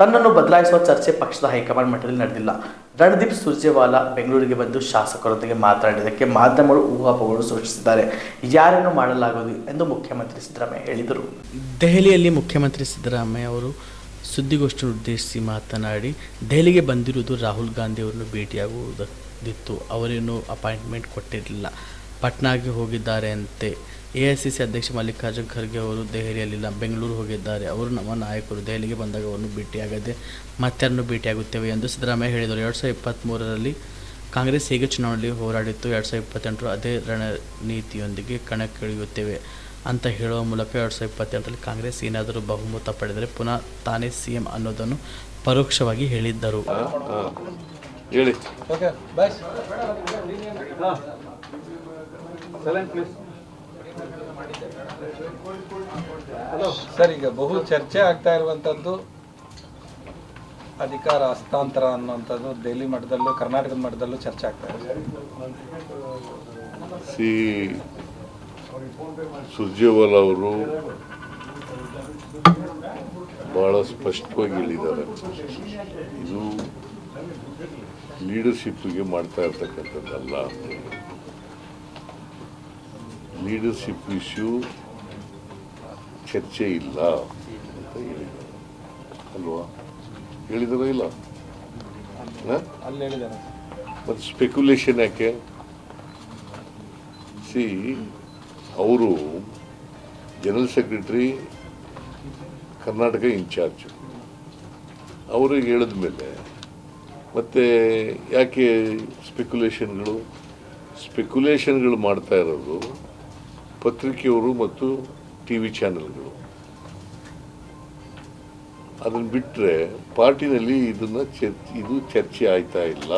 ತನ್ನನ್ನು ಬದಲಾಯಿಸುವ ಚರ್ಚೆ ಪಕ್ಷದ ಹೈಕಮಾಂಡ್ ಮಟ್ಟದಲ್ಲಿ ನಡೆದಿಲ್ಲ. ರಣದೀಪ್ ಸುರ್ಜೇವಾಲಾ ಬೆಂಗಳೂರಿಗೆ ಬಂದು ಶಾಸಕರೊಂದಿಗೆ ಮಾತನಾಡಿದ್ದಕ್ಕೆ ಮಾಧ್ಯಮಗಳು ಊಹಾಪೋಹಗಳು ಸೃಷ್ಟಿಸಿದ್ದಾರೆ. ಯಾರನ್ನು ಮಾಡಲಾಗುವುದು ಎಂದು ಮುಖ್ಯಮಂತ್ರಿ ಸಿದ್ದರಾಮಯ್ಯ ಹೇಳಿದರು. ದೆಹಲಿಯಲ್ಲಿ ಮುಖ್ಯಮಂತ್ರಿ ಸಿದ್ದರಾಮಯ್ಯ ಅವರು ಸುದ್ದಿಗೋಷ್ಠಿ ಉದ್ದೇಶಿಸಿ ಮಾತನಾಡಿ, ದೆಹಲಿಗೆ ಬಂದಿರುವುದು ರಾಹುಲ್ ಗಾಂಧಿ ಅವರನ್ನು ಭೇಟಿಯಾಗುವುದಿತ್ತು. ಅವರೇನು ಅಪಾಯಿಂಟ್ಮೆಂಟ್ ಕೊಟ್ಟಿರಲಿಲ್ಲ. ಪಟ್ನಾಗೆ ಹೋಗಿದ್ದಾರೆ ಅಂತೆ. ಎ ಐ ಸಿ ಸಿ ಅಧ್ಯಕ್ಷ ಮಲ್ಲಿಕಾರ್ಜುನ್ ಖರ್ಗೆ ಅವರು ದೆಹಲಿಯಲ್ಲಿಲ್ಲ. ಬೆಂಗಳೂರು ಹೋಗಿದ್ದಾರೆ. ಅವರು ನಮ್ಮ ನಾಯಕರು. ದೆಹಲಿಗೆ ಬಂದಾಗ ಅವರನ್ನು ಭೇಟಿಯಾಗದೆ ಮತ್ತಾರನ್ನು ಭೇಟಿಯಾಗುತ್ತೇವೆ ಎಂದು ಸಿದ್ದರಾಮಯ್ಯ ಹೇಳಿದರು. ಎರಡು ಸಾವಿರದ ಇಪ್ಪತ್ತ್ಮೂರರಲ್ಲಿ ಕಾಂಗ್ರೆಸ್ ಹೇಗೆ ಚುನಾವಣೆಯಲ್ಲಿ ಹೋರಾಡಿತ್ತು ಎರಡು ಸಾವಿರದ ಇಪ್ಪತ್ತೆಂಟರ ಅದೇ ರಣನೀತಿಯೊಂದಿಗೆ ಕಣಕ್ಕಿಳಿಯುತ್ತೇವೆ ಅಂತ ಹೇಳುವ ಮೂಲಕ ಎರಡು ಸಾವಿರದ ಇಪ್ಪತ್ತೆಂಟರಲ್ಲಿ ಕಾಂಗ್ರೆಸ್ ಏನಾದರೂ ಬಹುಮತ ಪಡೆದರೆ ಪುನಃ ತಾನೇ ಸಿ ಎಂ ಅನ್ನೋದನ್ನು ಪರೋಕ್ಷವಾಗಿ ಹೇಳಿದ್ದರು. ಹೇಳಿ. ಓಕೆ ಬಾಯ್ ಸರ್ ಈಗ ಬಹು ಚರ್ಚೆ ಆಗ್ತಾ ಇರುವಂಥದ್ದು ಅಧಿಕಾರ ಹಸ್ತಾಂತರ ಅನ್ನುವಂಥದ್ದು ದೆಹಲಿ ಮಟ್ಟದಲ್ಲೂ ಕರ್ನಾಟಕದ ಮಟ್ಟದಲ್ಲೂ ಚರ್ಚೆ ಆಗ್ತಾ ಇದೆ. ಸಿ ಸುರ್ಜೇವಾಲ ಅವರು ಬಹಳ ಸ್ಪಷ್ಟವಾಗಿ ಹೇಳಿದ್ದಾರೆ. ಇದು ಲೀಡರ್ಶಿಪ್ಗೆ ಮಾಡ್ತಾ ಇರ್ತಕ್ಕಂಥದ್ದಲ್ಲ ಲೀಡರ್ಶಿಪ್ ಇಶ್ಯೂ ಚರ್ಚೆ ಇಲ್ಲ ಅಂತ ಹೇಳಿದ್ದಾರೆ. ಅಲ್ವಾ? ಹೇಳಿದಾರೋ ಇಲ್ಲ? ಮತ್ತು ಸ್ಪೆಕ್ಯುಲೇಷನ್ ಯಾಕೆ? ಸಿ ಅವರು ಜನರಲ್ ಸೆಕ್ರೆಟರಿ ಕರ್ನಾಟಕ ಇನ್ಚಾರ್ಜ್ ಅವ್ರಿಗೆ ಹೇಳಿದ ಮೇಲೆ ಮತ್ತೆ ಯಾಕೆ ಸ್ಪೆಕ್ಯುಲೇಷನ್ಗಳು ಸ್ಪೆಕ್ಯುಲೇಷನ್ಗಳು ಮಾಡ್ತಾ ಇರೋದು ಪತ್ರಿಕೆಯವರು ಮತ್ತು ಟಿ ವಿ ಚಾನೆಲ್ಗಳು. ಅದನ್ನು ಬಿಟ್ಟರೆ ಪಾರ್ಟಿನಲ್ಲಿ ಇದನ್ನ ಚರ್ಚೆ ಇದು ಚರ್ಚೆ ಆಯ್ತಾ ಇಲ್ಲ?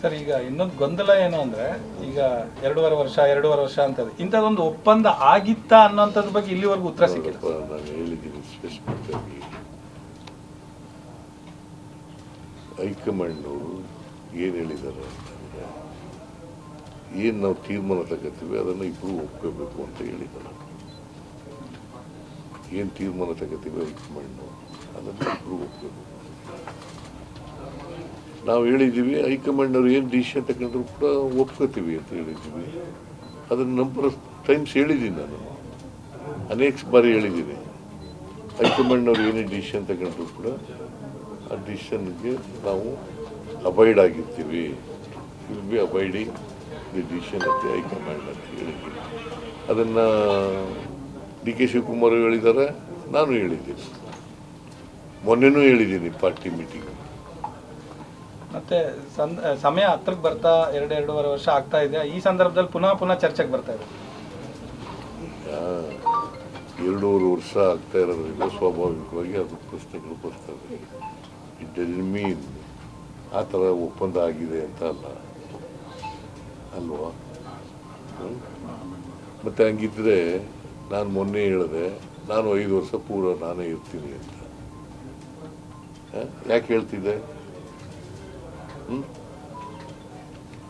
ಸರ್ ಈಗ ಇನ್ನೊಂದು ಗೊಂದಲ ಏನು ಅಂದ್ರೆ ಈಗ ಎರಡೂವರೆ ವರ್ಷ ಎರಡೂವರೆ ವರ್ಷ ಅಂತ ಇಂಥದ್ದೊಂದು ಒಪ್ಪಂದ ಆಗಿತ್ತಾ ಅನ್ನೋಂಥದ್ರ ಬಗ್ಗೆ ಇಲ್ಲಿವರೆಗೂ ಉತ್ತರ ಸಿಕ್ಕಿಲ್ಲ. ಹೈಕಮಾಂಡ್ ನಾನು ಹೇಳಿದ್ದೀನಿ ಸ್ಪೆಸಿಫಿಕ್ ಆಗಿ ಹೈಕಮಾಂಡ್ನವರು ಏನು ಹೇಳಿದ್ದಾರೆ ಅಂತಂದರೆ ಏನು ನಾವು ತೀರ್ಮಾನ ತಗೋತೀವಿ, ಅದನ್ನು ಇಬ್ಬರು ಒಪ್ಕೋಬೇಕು ಅಂತ ಹೇಳಿದ್ದಾರೆ. ಏನು ತೀರ್ಮಾನ ತಗೋತೀವಿ ಹೈಕಮಾಂಡು ಅದನ್ನು ಇಬ್ಬರು ಒಪ್ಕೋಬೇಕು. ನಾವು ಹೇಳಿದ್ದೀವಿ, ಹೈಕಮಾಂಡ್ನವ್ರು ಏನು ಡಿಸಿಷನ್ ತಗೊಂಡ್ರು ಕೂಡ ಒಪ್ಕೋತೀವಿ ಅಂತ ಹೇಳಿದ್ದೀವಿ. ಅದನ್ನು ನಂಬರ್ ಆಫ್ ಟೈಮ್ಸ್ ಹೇಳಿದ್ದೀನಿ ನಾನು. ಅನೇಕ ಬಾರಿ ಹೇಳಿದ್ದೀನಿ. ಹೈಕಮಾಂಡ್ನವ್ರು ಏನೇ ಡಿಸಿಷನ್ ತಗೊಂಡ್ರು ಕೂಡ, ಆ ಡಿಸಿಷನ್ಗೆ ನಾವು ಅಬೈಡ್ ಆಗಿರ್ತೀವಿ will be abiding the decision ಅಂತ ಹೈಕಮಾಂಡ್ ಅಂತ ಹೇಳಿದ್ದೀನಿ ಅದನ್ನು ಡಿ ಕೆ ಶಿವಕುಮಾರ್ ಹೇಳಿದ್ದಾರೆ ನಾನು ಹೇಳಿದ್ದೀನಿ. ಮೊನ್ನೆನೂ ಹೇಳಿದ್ದೀನಿ ಪಾರ್ಟಿ ಮೀಟಿಂಗ್ ಮತ್ತೆ ಸಮಯ ಹತ್ರಕ್ಕೆ ಬರ್ತಾ ಎರಡು ಎರಡೂವರೆ ವರ್ಷ ಆಗ್ತಾ ಇದೆ. ಈ ಸಂದರ್ಭದಲ್ಲಿ ಪುನಃ ಪುನಃ ಚರ್ಚೆಗೆ ಬರ್ತಾ ಇದೆ ಎರಡೂವರೆ ವರ್ಷ ಆಗ್ತಾ ಇರೋದ್ರಿಂದ ಸ್ವಾಭಾವಿಕವಾಗಿ ಅದು ಪ್ರಶ್ನೆಗಳು ಬರ್ತವೆ. ಇಟ್ ಡಜನ್ ಮೀನ್ ಆ ಥರ ಒಪ್ಪಂದ ಆಗಿದೆ ಅಂತ ಅಲ್ಲ? ಅಲ್ವಾ? ಮತ್ತು ಹಂಗಿದ್ರೆ ನಾನು ಮೊನ್ನೆ ಹೇಳಿದೆ, ನಾನು ಐದು ವರ್ಷ ಪೂರ ನಾನೇ ಇರ್ತೀನಿ ಅಂತ? ಯಾಕೆ ಹೇಳ್ತಿದ್ದೆ? ಹ್ಞೂ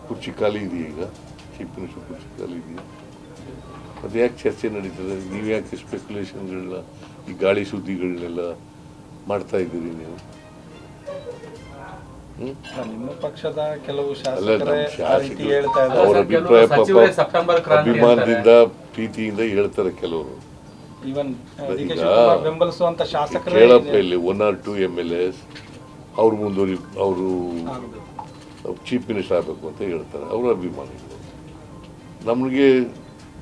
ಕುರ್ಚಿ ಖಾಲಿ ಇದೆಯಾ ಈಗ? ಚೀಫ್ ಮಿನಿಸ್ಟರ್ ಕುರ್ಚಿ ಖಾಲಿ ಇದೆಯಾ? ಮತ್ತು ಯಾಕೆ ಚರ್ಚೆ ನಡೀತದೆ? ನೀವು ಯಾಕೆ ಸ್ಪೆಕ್ಯುಲೇಷನ್ಗಳನ್ನ ಈ ಗಾಳಿ ಸುದ್ದಿಗಳನ್ನೆಲ್ಲ ಮಾಡ್ತಾ ಇದ್ದೀರಿ ನೀವು? ನಿಮ್ಮ ಪಕ್ಷದ ಕೆಲವು ಶಾಸಕರೇ ಆ ರೀತಿ ಶಾಸಕರು ಹೇಳ್ತಾ ಅವ್ರ ಅಭಿಪ್ರಾಯ ಸಚಿವರೇ ಪಾಪ ಸೆಪ್ಟೆಂಬರ್ ಕ್ರಾಂತಿ ಅಭಿಮಾನದಿಂದ ಪ್ರೀತಿಯಿಂದ ಹೇಳ್ತಾರೆ ಕೆಲವರು. ಈವನ್ ಡಿ ಕೆ ಈಗ ಶಿವಕುಮಾರ್ ಬೆಂಬಲಿಸುವಂತ ಶಾಸಕರೇ ಕೇಳಪ್ಪ ಇಲ್ಲಿ one or two M L S ಅವ್ರು ಮುಂದುವರಿ ಅವರು ಚೀಫ್ ಮಿನಿಸ್ಟರ್ ಆಗಬೇಕು ಅಂತ ಹೇಳ್ತಾರೆ. ಅವರ ಅಭಿಮಾನಿಗಳು ನಮಗೆ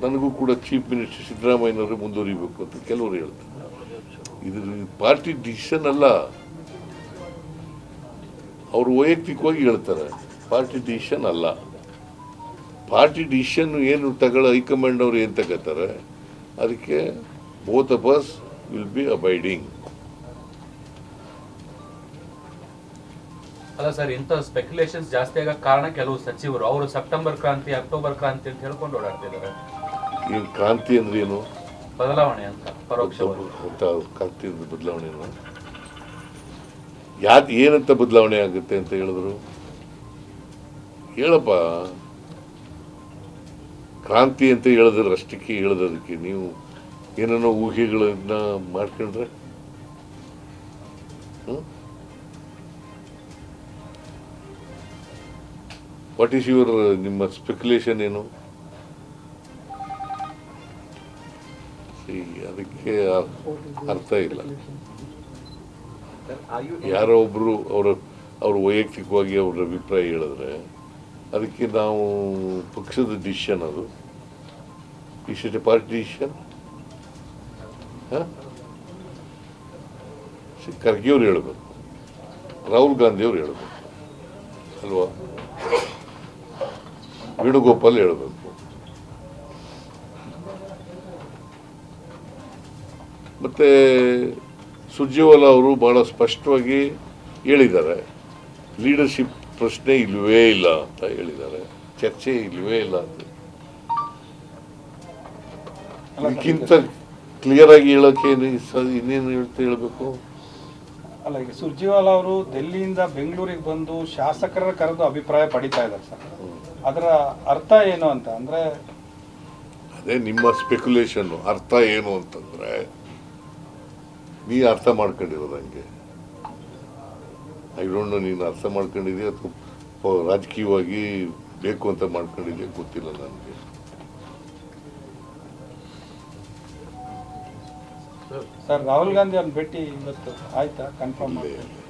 ನನಗೂ ಕೂಡ ಚೀಫ್ ಮಿನಿಸ್ಟರ್ ಸಿದ್ದರಾಮಯ್ಯನವರು ಮುಂದುವರಿಬೇಕು ಅಂತ ಕೆಲವರು ಹೇಳ್ತಾರೆ. ಇದು ಪಾರ್ಟಿ ಡಿಸಿಷನ್ ಅಲ್ಲ. ಅವರು ವೈಯಕ್ತಿಕವಾಗಿ ಹೇಳ್ತಾರೆ ಪಾರ್ಟಿ ಡಿಸಿಷನ್ ಅಲ್ಲ. ಪಾರ್ಟಿ ಡಿಸಿಷನ್ ಏನು ತಗೊಳ್ಳೋ ಹೈಕಮಾಂಡ್ ಅವರು ಏನು ತಗೋತಾರೆ? ಅದಕ್ಕೆ both of us will be abiding ಅಲ್ಲ ಸರ್ ಇಂಥ ಸ್ಪೆಕ್ಯುಲೇಷನ್ಸ್ ಜಾಸ್ತಿ ಆಗೋ ಕಾರಣ ಕೆಲವು ಸಚಿವರು ಅವರು ಸೆಪ್ಟೆಂಬರ್ ಕ್ರಾಂತಿ ಅಕ್ಟೋಬರ್ ಕ್ರಾಂತಿ ಅಂತ ಹೇಳ್ಕೊಂಡು ಓಡಾಡ್ತಿದ್ದಾರೆ ಏನು ಕ್ರಾಂತಿ ಅಂದ್ರೆ ಏನು? ಬದಲಾವಣೆ ಅಂತ ಪರೋಕ್ಷ ಕ್ರಾಂತಿ ಅಂದ್ರೆ ಬದಲಾವಣೆ ಯಾವ್ದು ಏನಂತ ಬದಲಾವಣೆ ಆಗುತ್ತೆ ಅಂತ ಹೇಳಿದ್ರು? ಹೇಳಪ್ಪ. ಕ್ರಾಂತಿ ಅಂತ ಹೇಳಿದ್ರೆ ಅಷ್ಟಕ್ಕೆ ಹೇಳೋದಕ್ಕೆ ನೀವು ಏನೇನೋ ಊಹೆಗಳನ್ನ ಮಾಡ್ಕೊಂಡ್ರೆ? ವಾಟ್ ಈಸ್ ಯುವರ್ ನಿಮ್ಮ ಸ್ಪೆಕ್ಯುಲೇಷನ್ ಏನು? ಅದಕ್ಕೆ ಅರ್- ಅರ್ಥ ಇಲ್ಲ. ಯಾರೋ ಒಬ್ರು ಅವರ, ಅವ್ರ ವೈಯಕ್ತಿಕವಾಗಿ ಅವ್ರ ಅಭಿಪ್ರಾಯ ಹೇಳಿದ್ರೆ, ಅದಕ್ಕೆ ನಾವು ಪಕ್ಷದ ಡಿಸಿಷನ್ ಅದು. ಇಸ್ ಪಾರ್ಟಿ ಡಿಸಿಷನ್ ಖರ್ಗೆ ಅವ್ರು ಹೇಳ್ಬೇಕು. ರಾಹುಲ್ ಗಾಂಧಿ ಅವ್ರು ಹೇಳ್ಬೇಕು. ಅಲ್ವಾ? ವೇಣುಗೋಪಾಲ್ ಹೇಳಬೇಕು. ಮತ್ತೆ ಸುರ್ಜೇವಾಲಾ ಅವರು ಬಹಳ ಸ್ಪಷ್ಟವಾಗಿ ಹೇಳಿದ್ದಾರೆ. ಲೀಡರ್ಶಿಪ್ ಪ್ರಶ್ನೆ ಇಲ್ಲವೇ ಇಲ್ಲ ಅಂತ ಹೇಳಿದ್ದಾರೆ. ಚರ್ಚೆ ಇಲ್ಲವೇ ಇಲ್ಲ ಅಂತ. ಇದಕ್ಕಿಂತ ಕ್ಲಿಯರ್ ಆಗಿ ಹೇಳೋಕೆ ಇನ್ನೇನು ಹೇಳ್ತಾ ಹೇಳಬೇಕು? ಅಲ್ಲ ಈಗ ಸುರ್ಜಿವಾಲಾ ಅವರು ದೆಲ್ಲಿಯಿಂದ ಬೆಂಗಳೂರಿಗೆ ಬಂದು ಶಾಸಕರ ಕರೆದು ಅಭಿಪ್ರಾಯ ಪಡಿತಾ ಇದ್ದಾರೆ ಸರ್. ಅದರ ಅರ್ಥ ಏನು ಅಂತ ಅಂದ್ರೆ ಅದೇ ನಿಮ್ಮ ಸ್ಪೆಕ್ಯುಲೇಷನ್ ಅರ್ಥ ಏನು ಅಂತಂದ್ರೆ ನೀ ಅರ್ಥ ಮಾಡ್ಕೊಂಡಿರೋದು ಹಂಗೆ. ಐ ಡೋಂಟ್ ನೋ ನೀನು ಅರ್ಥ ಮಾಡ್ಕೊಂಡಿದ್ಯಾ ಅಥವಾ ರಾಜಕೀಯವಾಗಿ ಬೇಕು ಅಂತ ಮಾಡ್ಕೊಂಡಿದ್ಯಾ ಗೊತ್ತಿಲ್ಲ ನನಗೆ. ಸರ್ ರಾಹುಲ್ ಗಾಂಧಿ ಅವ್ರನ್ನ ಭೇಟಿ ಇವತ್ತು ಆಯ್ತಾ? ಕನ್ಫರ್ಮ್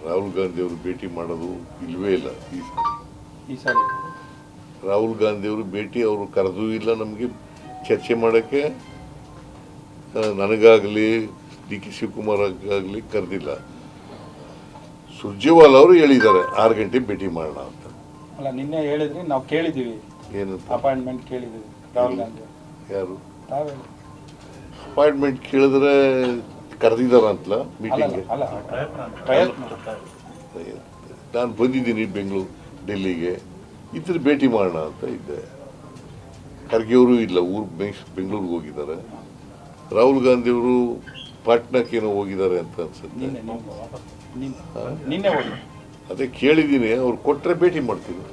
ರಾಹುಲ್ ಗಾಂಧಿ ಅವರು ಭೇಟಿ ಮಾಡೋದು ಇಲ್ವೇ ಇಲ್ಲ ಈ ಸಾರಿ ಈ ಸಾರಿ ರಾಹುಲ್ ಗಾಂಧಿ ಅವರು ಭೇಟಿ ಅವರು ಕರೆದೂ ಇಲ್ಲ ನಮಗೆ. ಚರ್ಚೆ ಮಾಡೋಕ್ಕೆ ನನಗಾಗಲಿ ಡಿ ಕೆ ಶಿವಕುಮಾರ್ ಆಗಲಿ ಕರೆದಿಲ್ಲ. ಸುರ್ಜೇವಾಲ್ ಅವರು ಹೇಳಿದ್ದಾರೆ ಆರು ಗಂಟೆ ಭೇಟಿ ಮಾಡೋಣ ಅಂತ. ಅಲ್ಲ ನಿನ್ನೆ ಹೇಳಿದ್ರಿ ನಾವು ಕೇಳಿದ್ದೀವಿ. ಏನು ಅಪಾಯಿಂಟ್ಮೆಂಟ್ ಕೇಳಿದ್ದೀವಿ ರಾಹುಲ್ ಗಾಂಧಿ ಅವ್ರು. ಯಾರು? ತಾವೇ. ಅಪಾಯಿಂಟ್ಮೆಂಟ್ ಕೇಳಿದ್ರೆ ಕರೆದಿದ್ದಾರ ಅಂತಲ್ಲ ಅಲ್ಲ ಮೀಟಿಂಗ್ಗೆ? ಅಲ್ಲ ಪ್ರಯತ್ನ ನಾನು ಬಂದಿದ್ದೀನಿ ಬೆಂಗಳೂರು ಡೆಲ್ಲಿಗೆ. ಇದ್ರ ಭೇಟಿ ಮಾಡೋಣ ಅಂತ ಇದ್ದೆ. ಖರ್ಗೆ ಅವರು ಇಲ್ಲ ಊರು ಬೆಂಗಳೂರಿಗೆ ಹೋಗಿದ್ದಾರೆ. ರಾಹುಲ್ ಗಾಂಧಿ ಅವರು ಪಾಟ್ನಾಕ್ಕೆ ಏನೋ ಹೋಗಿದ್ದಾರೆ ಅಂತ ಅನ್ಸುತ್ತೆ. ನಿನ್ನೆ ನಿನ್ನೆ ನಿನ್ನೆ. ನಿನ್ನೆ ಹೋಗಿ. ಅದೇ ಕೇಳಿದ್ದೀನಿ ಅವ್ರು ಕೊಟ್ಟರೆ ಭೇಟಿ ಮಾಡ್ತೀನಿ.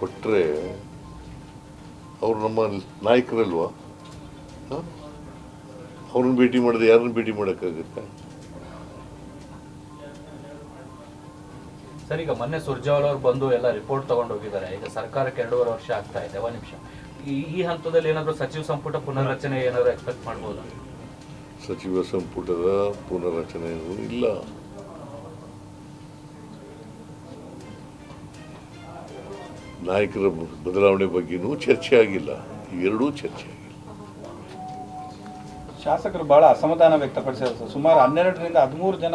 ಕೊಟ್ಟರೆ ಅವರು ನಮ್ಮ ನಾಯಕರಲ್ವಾ? ಅವ್ರನ್ನ ಭೇಟಿ ಮಾಡಿದೆ ಯಾರನ್ನ ಭೇಟಿ ಮಾಡೋಕ್ಕಾಗುತ್ತೆ? ಸರ್ ಈಗ ಮೊನ್ನೆ ಸುರ್ಜಾವಲ್ ಅವ್ರು ಬಂದು ಎಲ್ಲ ರಿಪೋರ್ಟ್ ತಗೊಂಡು ಹೋಗಿದ್ದಾರೆ. ಈಗ ಸರ್ಕಾರಕ್ಕೆ ಎರಡೂವರೆ ವರ್ಷ ಆಗ್ತಾ ಇದೆ. ಒಂದು ನಿಮಿಷ. ಈ ಹಂತದಲ್ಲಿ ಏನಾದರೂ ಸಚಿವ ಸಂಪುಟ ಪುನರ್ರಚನೆ ಏನಾದರೂ ಎಕ್ಸ್ಪೆಕ್ಟ್ ಮಾಡ್ಬೋದಾ? ಸಚಿವ ಸಂಪುಟದ ಪುನರ್ರಚನೆ ಇಲ್ಲ. ನಾಯಕರ ಬದಲಾವಣೆ ಬಗ್ಗೆನೂ ಚರ್ಚೆ ಆಗಿಲ್ಲ. ಎರಡೂ ಚರ್ಚೆ ಆಗಿಲ್ಲ. ಶಾಸಕರು ಬಹಳ ಅಸಮಾಧಾನ ವ್ಯಕ್ತಪಡಿಸಿದ್ದಾರೆ ಸರ್. ಸುಮಾರು ಹನ್ನೆರಡರಿಂದ ಹದಿಮೂರು ಜನ